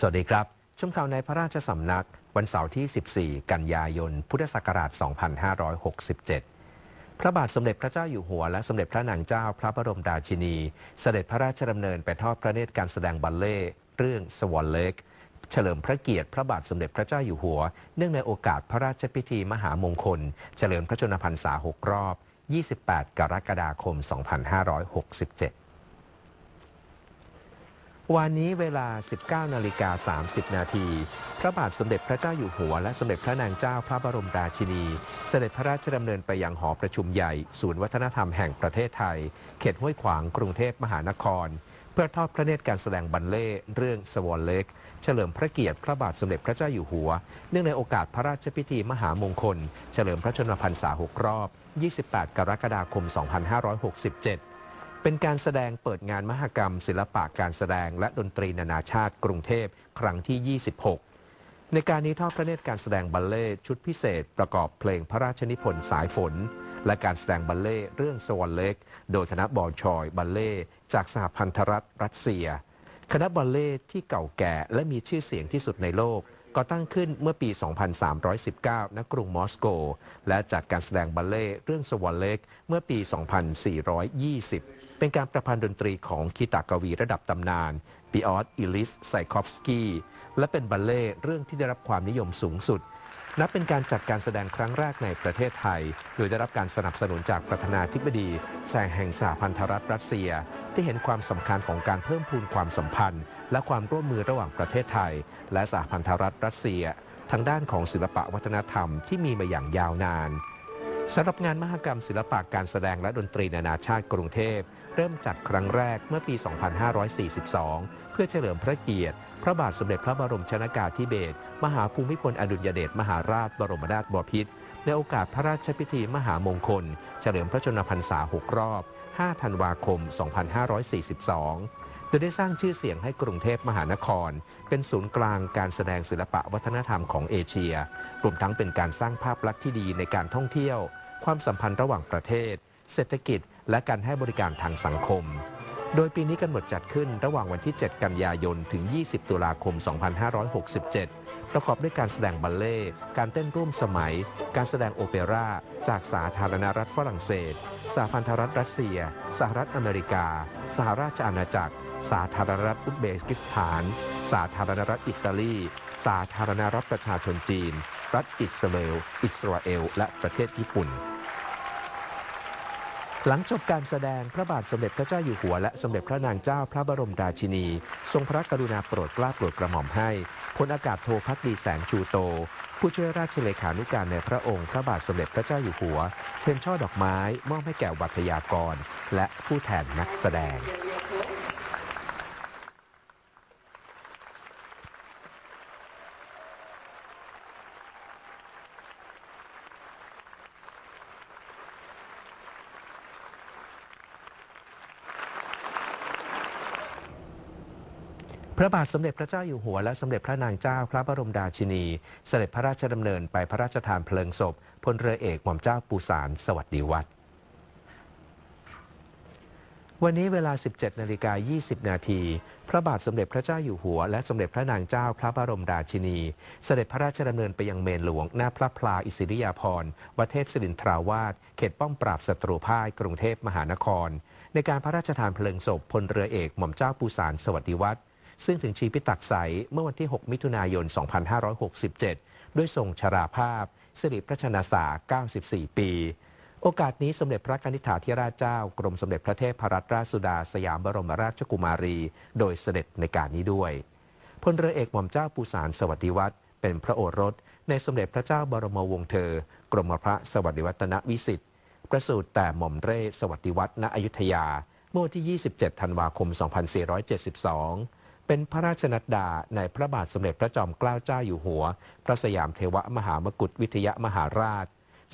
สวัสดีครับช่วงข่าวในพระราชสำนัก วันเสาร์ที่ 14 กันยายน พุทธศักราช 2567 พระบาทสมเด็จพระเจ้าอยู่หัว และสมเด็จพระนางเจ้าพระบรมราชินี เสด็จพระราชดำเนินไปทอดพระเนตรการแสดงบัลเล่เรื่องสวอนเล็ก เฉลิมพระเกียรติพระบาทสมเด็จพระเจ้าอยู่หัว เนื่องในโอกาสพระราชพิธีมหามงคล เฉลิมพระชนมพรรษา 6 รอบ 28 กรกฎาคม 2567 วันนี้เวลา 19 นาฬิกา 30 นาที พระบาทสมเด็จพระเจ้าอยู่หัว และสมเด็จพระนางเจ้าพระบรมราชินี เสด็จพระราชดำเนินไปยังหอประชุมใหญ่ ศูนย์วัฒนธรรมแห่งประเทศไทย เขตห้วยขวาง กรุงเทพมหานคร เพื่อทอดพระเนตรการแสดงบัลเล่เรื่องสวอนเล็ก เฉลิมพระเกียรติพระบาทสมเด็จพระเจ้าอยู่หัว เนื่องในโอกาสพระราชพิธีมหามงคล เฉลิมพระชนมพรรษา 6 รอบ 28 กรกฎาคม 2567 เป็นการแสดงเปิดงานมหกรรม ศิลปะการแสดงและดนตรีนานาชาติกรุงเทพครั้งที่ 26 ในการนี้ทอดพระเนตรการแสดงบัลเล่ชุดพิเศษ ประกอบเพลงพระราชนิพนธ์สายฝน และการแสดงบัลเล่เรื่องสวอนเล็ก โดยคณะบอลชอยบัลเล่จากสหพันธรัฐรัสเซีย คณะบัลเล่ที่เก่าแก่และมีชื่อเสียงที่สุดในโลกก่อตั้งขึ้นเมื่อปี 2319 ณ กรุงมอสโก และจัดการแสดงบัลเล่เรื่องสวอนเล็ก เมื่อปี 2420 เป็นการประพันธ์ดนตรีของคีตากวีระดับตำนานปิออสอิลิสไซคอฟสกี้และเป็นบัลเล่เรื่องที่ได้รับความนิยมสูงสุด นับเป็นการจัดการแสดงครั้งแรกในประเทศไทย โดยได้รับการสนับสนุนจากประธานาธิบดีแสงแห่งสหพันธรัฐรัสเซีย ที่เห็นความสำคัญของการเพิ่มพูนความสัมพันธ์ และความร่วมมือระหว่างประเทศไทย และสหพันธรัฐรัสเซีย ทางด้านของศิลปะวัฒนธรรมที่มีมาอย่างยาวนาน สำหรับงานมหกรรมศิลปะการแสดงและดนตรีนานาชาติกรุงเทพ เริ่มจัดครั้งแรกเมื่อปี 2542 เพื่อเฉลิมพระเกียรติ พระบาทสมเด็จพระบรมชนากาธิเบศรมหาภูมิพลอดุลยเดชมหาราชบรมนาถบพิตรในโอกาสพระราชพิธีมหามงคล เฉลิมพระชนมพรรษา 6 รอบ 5 ธันวาคม 2542 จะได้สร้างชื่อเสียงให้กรุงเทพมหานคร เป็นศูนย์กลางการแสดงศิลปะวัฒนธรรมของเอเชีย รวมทั้งเป็นการสร้างภาพลักษณ์ที่ดีในการท่องเที่ยว ความสัมพันธ์ระหว่างประเทศ เศรษฐกิจ และการให้บริการทางสังคม โดยปีนี้กำหนดจัดขึ้นระหว่างวันที่ 7 กันยายน ถึง 20 ตุลาคม 2567 ประกอบด้วยการแสดงบัลเล่ต์การเต้นร่วมสมัย การแสดงโอเปร่า จากสาธารณรัฐฝรั่งเศส สหพันธรัฐรัสเซีย สหรัฐอเมริกา สหราชอาณาจักร สาธารณรัฐอุซเบกิสถาน สาธารณรัฐอิตาลี สาธารณรัฐประชาชนจีน รัฐอิสราเอล อิสราเอล และประเทศญี่ปุ่น หลังจบการแสดงพระบาทสมเด็จพระเจ้าอยู่หัวและสมเด็จพระนางเจ้าพระบรมราชินี ทรงพระกรุณาโปรดเกล้าโปรดกระหม่อมให้พลอากาศโทพักดีแสงชูโต ผู้ช่วยราชเลขานุการในพระองค์ พระบาทสมเด็จพระเจ้าอยู่หัวเชิญช่อดอกไม้มอบให้แก่วัทยากร และผู้แทนนักแสดง พระบาทสมเด็จพระเจ้าอยู่หัวและสมเด็จพระนางเจ้าพระบรมราชินี เสด็จพระราชดำเนินไปพระราชทานเพลิงศพพลเรือเอกหม่อมเจ้าปูสารสวัสดีวัฒน์วันนี้เวลา 17 นาฬิกา 20 นาที พระบาทสมเด็จพระเจ้าอยู่หัว และสมเด็จพระนางเจ้าพระบรมราชินี เสด็จพระราชดำเนินไปยังเมนหลวง หน้าพระพลาอิสริยาภรณ์วัดเทพศิรินทราวาส เขตป้อมปราบศัตรูพ่าย กรุงเทพมหานคร ในการพระราชทานเพลิงศพพลเรือเอกหม่อมเจ้าปูสารสวัสดิวัฒน์ ซึ่งถึงชีพิตักใสเมื่อวันที่ 6 มิถุนายน 2567 ด้วยทรงชราภาพ สิริพระชนสา 94 ปี โอกาสนี้สมเด็จพระนิธิถาธิราชเจ้า กรมสมเด็จพระเทพรัตนราชสุดา สยามบรมราชกุมารี โดยเสด็จในการนี้ด้วยพลเรือเอกหม่อมเจ้าปูสารสวัสดิวัฒน์เป็นพระโอรส ในสมเด็จพระเจ้าบรมวงศ์เธอ กรมพระสวัสดิวัฒนวิสิทธิ์ประสูติแต่หม่อมเร่สวัสดิวัฒน์ณอยุธยาเมื่อวันที่ 27 ธันวาคม 2472 เป็นพระราชนัดดาในพระบาทสมเด็จพระจอมเกล้าเจ้าอยู่หัว พระสยามเทวมหามกุฏวิทยมหาราช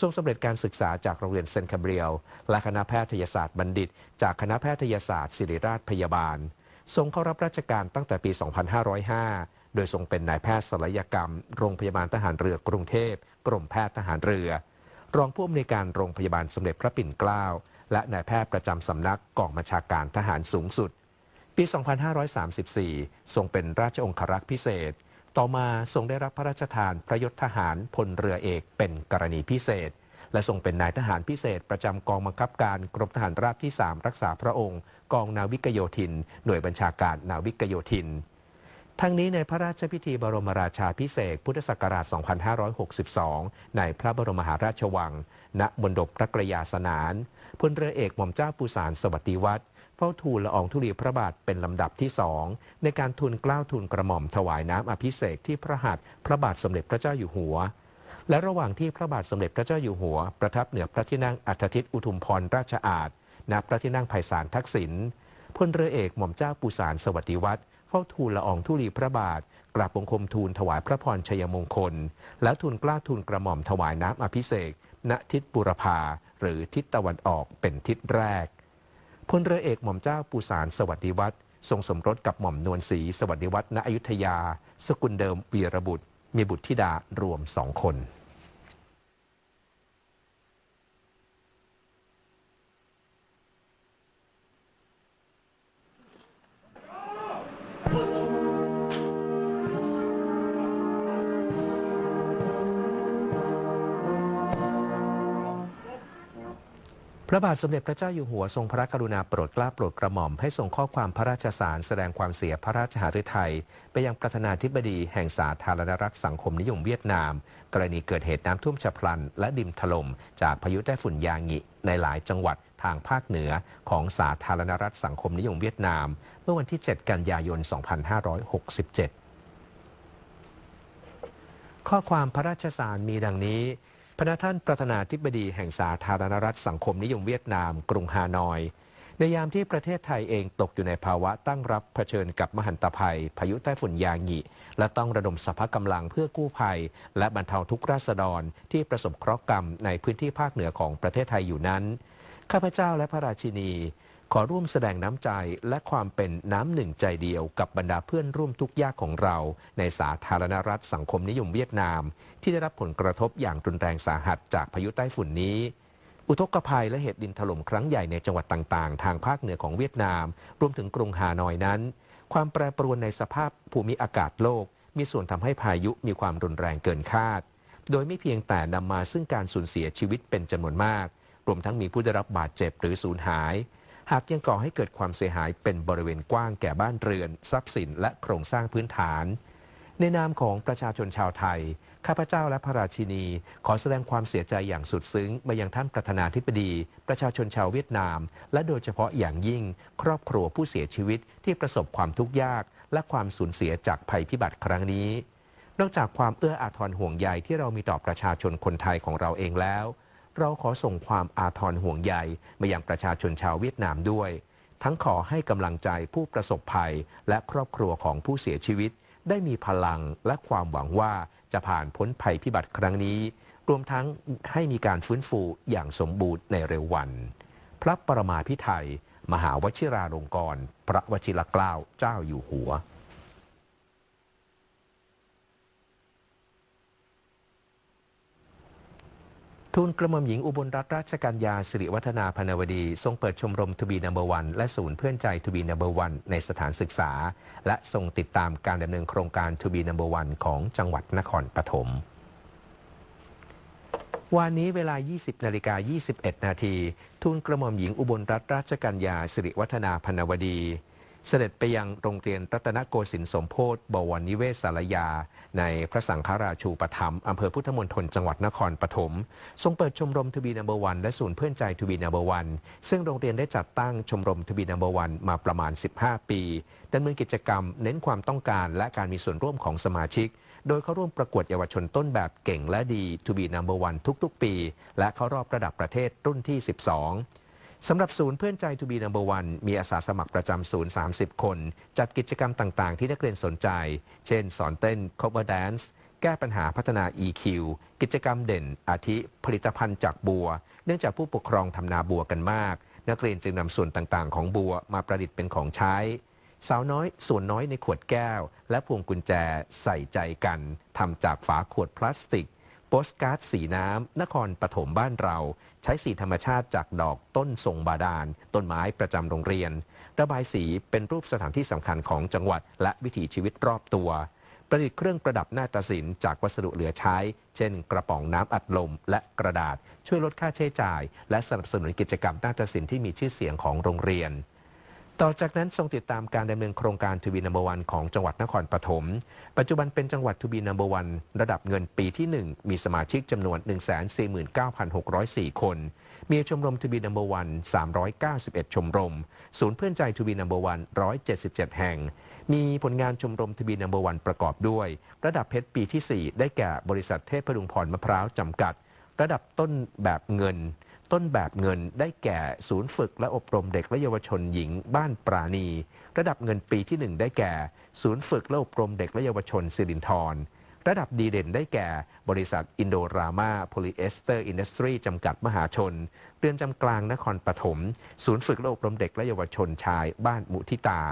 ทรงสำเร็จการศึกษาจากโรงเรียนเซนคาเบียลและคณะแพทยศาสตร์บัณฑิต จากคณะแพทยศาสตร์ศิริราชพยาบาล ทรงเข้ารับราชการตั้งแต่ปี 2505 โดยทรงเป็นนายแพทย์ศัลยกรรม โรงพยาบาลทหารเรือกรุงเทพ กรมแพทย์ทหารเรือ รองผู้อำนวยการโรงพยาบาลสมเด็จพระปิ่นเกล้าและนายแพทย์ประจำสำนักกองบัญชาการทหารสูงสุด ปี 2534 ทรงเป็นราชองครักษ์พิเศษ ต่อมาทรงได้รับพระราชทานพระยศทหารพลเรือเอกเป็นกรณีพิเศษ และทรงเป็นนายทหารพิเศษ ประจำกองบังคับการกรมทหารราบที่ 3 รักษาพระองค์ กองนาวิกโยธิน หน่วยบัญชาการนาวิกโยธินทั้งนี้ในพระราชพิธีบรมราชาพิเศษพุทธศักราช 2562 ในพระบรมมหาราชวัง ณบนดบพระกรยาสนานพลเรือเอกหม่อมเจ้าปูสารสวัสดิวัฒน์ ฝ้าทูลละอองธุลีพระบาทเป็นลำดับที่สองในการทูลเกล้าทูลกระหม่อมถวายน้ำอภิเษกที่พระหัตถ์พระบาทสมเด็จพระเจ้าอยู่หัว และระหว่างที่พระบาทสมเด็จพระเจ้าอยู่หัว ประทับเหนือพระที่นั่งอัฐทิตอุทุมพรราชอาณณพระที่นั่งไพศาลทักษิณพลเรือเอกหม่อมเจ้าปูสารสวัสดิวัฒน์เฝ้าทูลละอองธุลีพระบาท กราบบังคมทูลถวายพระพรชัยมงคล และทูลกล้าทูลกระหม่อมถวายน้ำอภิเษกณทิศบุรพาหรือทิศตะวันออกเป็นทิศแรก พลเรือเอกหม่อมเจ้าปูสารสวัสดิวัตรทรงสมรสกับหม่อมนวลศรีสวัสดิวัตรณอยุธยา สกุลเดิมวีรบุตร มีบุตรธิดารวมสองคน พระบาทสมเด็จพระเจ้าอยู่หัวทรงพระกรุณาโปรดเกล้าโปรดกระหม่อมให้ทรงข้อความพระราชสารแสดงความเสียพระราชหฤทัยไปยังประธานาธิบดีแห่งสาธารณรัฐสังคมนิยมเวียดนาม กรณีเกิดเหตุน้ำท่วมฉับพลัน และดินถล่มจากพายุไต้ฝุ่นยางิในหลายจังหวัดทางภาคเหนือของสาธารณรัฐสังคมนิยมเวียดนาม เมื่อวันที่ 7 กันยายน 2567 ข้อความพระราชสารมีดังนี้ พระท่านประธานาธิบดีแห่งสาธารณรัฐสังคมนิยมเวียดนาม กรุงฮานอย ในยามที่ประเทศไทยเองตกอยู่ในภาวะตั้งรับเผชิญกับมหันตภัย พายุใต้ฝุ่นยางิและต้องระดมสภากำลังเพื่อกู้ภัย และบรรเทาทุกข์ราษฎรที่ประสบเคราะห์กรรมในพื้นที่ภาคเหนือของประเทศไทยอยู่นั้นข้าพเจ้าและพระราชินี ขอร่วมแสดงน้ำใจและความเป็นน้ำหนึ่งใจเดียวกับบรรดาเพื่อนร่วมทุกยากของเรา ในสาธารณรัฐสังคมนิยมเวียดนาม ที่ได้รับผลกระทบอย่างรุนแรงสาหัสจากพายุใต้ฝุ่นนี้ อุทกภัยและเหตุดินถล่มครั้งใหญ่ในจังหวัดต่างๆ ทางภาคเหนือของเวียดนาม รวมถึงกรุงฮานอยนั้น ความแปรปรวนในสภาพภูมิอากาศโลก มีส่วนทำให้พายุมีความรุนแรงเกินคาด โดยไม่เพียงแต่นำมาซึ่งการสูญเสียชีวิตเป็นจำนวนมาก รวมทั้งมีผู้ได้รับบาดเจ็บหรือสูญหาย หากยังก่อให้เกิดความเสียหายเป็นบริเวณกว้างแก่บ้านเรือน ทรัพย์สินและโครงสร้างพื้นฐาน ในนามของประชาชนชาวไทย ข้าพเจ้าและพระราชินี ขอแสดงความเสียใจอย่างสุดซึ้งมายังท่านประธานาธิบดี ประชาชนชาวเวียดนาม และโดยเฉพาะอย่างยิ่ง ครอบครัวผู้เสียชีวิตที่ประสบความทุกข์ยาก และความสูญเสียจากภัยพิบัติครั้งนี้ นอกจากความเอื้ออาทรห่วงใยที่เรามีต่อประชาชนคนไทยของเราเองแล้ว เราขอส่งความอาทรห่วงใยมายังประชาชนชาวเวียดนามด้วย ทั้งขอให้กำลังใจผู้ประสบภัย และครอบครัวของผู้เสียชีวิต ได้มีพลังและความหวังว่าจะผ่านพ้นภัยพิบัติครั้งนี้ รวมทั้งให้มีการฟื้นฟูอย่างสมบูรณ์ในเร็ววัน พระประมาพิไทยมหาวชิราลงกรณ์พระวชิรเกล้าเจ้าอยู่หัว ทูลกระหม่อมหญิงอุบลรัตนราชกัญญาสิริวัฒนาพนวดี ทรงเปิดชมรมทบีนัมเบอร์วันและศูนย์เพื่อนใจทบีนัมเบอร์วันในสถานศึกษา และทรงติดตามการดำเนินโครงการทบีนัมเบอร์วันของจังหวัดนครปฐมวันนี้เวลา 20 นาฬิกา 21 นาที ทูลกระหม่อมหญิงอุบลรัตนราชกัญญาสิริวัฒนาพนวดี เสด็จไปยังโรงเรียนรัตนโกสินทร์สมโพธิบวรนิเวศสารยา ในพระสังฆราชูปถัมอำเภอพุทธมณฑลจังหวัดนครปฐมทรงเปิดชมรมทวีนัมเบอร์วันและศูนย์เพื่อนใจทวีนัมเบอร์วันซึ่งโรงเรียนได้จัดตั้งชมรมทวีนัมเบอร์วันมาประมาณ 15 ปีดำเนินกิจกรรม เน้นความต้องการและการมีส่วนร่วมของสมาชิก โดยเข้าร่วมประกวดเยาวชนต้นแบบเก่งและดีทูบีนัมเบอร์วันทุกๆ ปี และเข้ารอบระดับประเทศรุ่นที่ 12 สำหรับศูนย์เพื่อนใจทูบีนัมเบอร์วันมีอาสาสมัครประจำศูนย์ 30 คน จัดกิจกรรมต่าง ๆ ที่นักเรียนสนใจ เช่น สอนเต้น cover dance แก้ปัญหาพัฒนา EQ กิจกรรมเด่น อาทิ ผลิตภัณฑ์จากบัว เนื่องจากผู้ปกครองทำนาบัวกันมาก นักเรียนจึงนำส่วนต่าง ๆ ของบัวมาประดิษฐ์เป็นของใช้ สาวน้อยส่วนน้อยในขวดแก้ว และพวงกุญแจใส่ใจกันทำจากฝาขวดพลาสติก โปสการ์ดสีน้ำ นครปฐมบ้านเรา ใช้สีธรรมชาติจากดอกต้นทรงบาดาล ต้นไม้ประจำโรงเรียน ระบายสีเป็นรูปสถานที่สำคัญของจังหวัด และวิถีชีวิตรอบตัว ประดิษฐ์เครื่องประดับหน้าตศิลป์จากวัสดุเหลือใช้ เช่น กระป๋องน้ำอัดลม และกระดาษ ช่วยลดค่าใช้จ่าย และสนับสนุนกิจกรรมหน้าตศิลป์ที่มีชื่อเสียงของโรงเรียน ต่อจากนั้นทรงติดตามการดำเนินโครงการทูบีนัมเบอร์วันของจังหวัดนครปฐม ปัจจุบันเป็นจังหวัดทูบีนัมเบอร์วันระดับเงินปีที่ 1 มีสมาชิกจำนวน 149,604 คน มีชมรมทูบีนัมเบอร์วัน391 ชมรม ศูนย์เพื่อนใจทูบีนัมเบอร์วัน177 แห่ง มีผลงานชมรมทูบีนัมเบอร์วันประกอบด้วย ระดับเพชรปีที่ 4 ได้แก่บริษัทเทพพดุงพรมะพร้าวจำกัด ระดับต้นแบบเงิน ต้นแบบเงินได้แก่ศูนย์ฝึกและอบรมเด็กและเยาวชนหญิงบ้านปราณี ระดับเงินปีที่ 1 ได้แก่ ศูนย์ฝึกและอบรมเด็กและเยาวชนสิรินทรระดับดีเด่นได้แก่ บริษัทอินโดรามาโพลีเอสเตอร์อินดัสทรีจำกัดมหาชนเรือนจำกลางนครปฐม ศูนย์ฝึกและอบรมเด็กและเยาวชนชายบ้านมุทิตา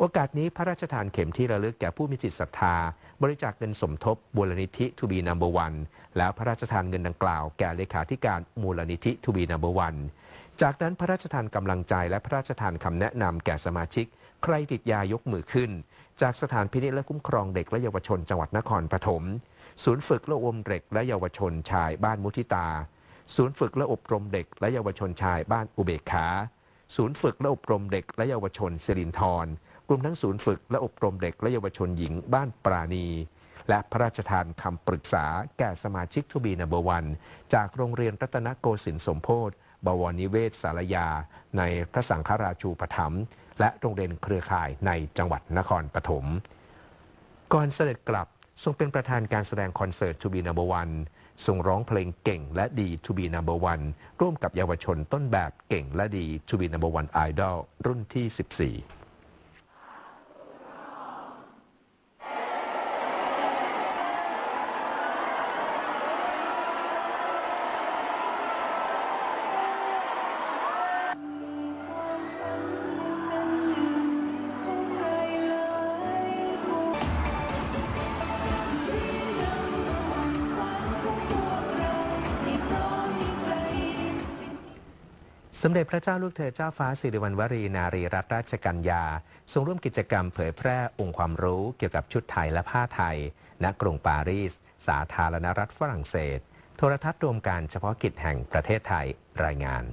โอกาสนี้พระราชทานเข็มที่ระลึกแก่ผู้มีจิตศรัทธา บริจาคเงินสมทบมูลนิธิทูบีนัมเบอร์วันแล้วพระราชทานเงินดังกล่าวแก่เลขาธิการมูลนิธิทูบีนัมเบอร์วันจากนั้นพระราชทานกำลังใจและพระราชทานคำแนะนำแก่สมาชิก ใครติดยายกมือขึ้น จากสถานพินิจและคุ้มครองเด็กและเยาวชนจังหวัดนครปฐมศูนย์ฝึกและอบรมเด็กและเยาวชนชายบ้านมุทิตา ศูนย์ฝึกและอบรมเด็กและเยาวชนชายบ้านอุเบกขา ศูนย์ฝึกและอบรมเด็กและเยาวชนสิรินทรรวมทั้งศูนย์ฝึกและอบรมเด็กและเยาวชนหญิงบ้านปราณี และพระราชทานคำปรึกษาแก่สมาชิกทูบีนเบอร์วัน จากโรงเรียนรัตนโกสินทร์สมโพธิบวรนิเวศสารยา ในพระสังฆราชูปถัมภ์และโรงเรียนเครือข่ายในจังหวัดนครปฐม ก่อนเสด็จกลับทรงเป็นประธานการแสดงคอนเสิร์ตทูบีนเบอร์วัน ทรงร้องเพลงเก่งและดีทูบีนัมเบอร์วันร่วมกับเยาวชนต้นแบบเก่งและดีทูบีนัมเบอร์วันไอดอลรุ่นที่ 14 มเด็จพระเจ้าลูกเธอเจ้าฟ้าสิริวัณวรีนารีรัตนราชกัญญาทรงร่วมกิจกรรมเผยแพร่องค์ความรู้เกี่ยวกับชุดไทยและผ้าไทย ณ กรุงปารีส สาธารณรัฐฝรั่งเศส โทรทัศน์รวมการเฉพาะกิจแห่งประเทศไทยรายงาน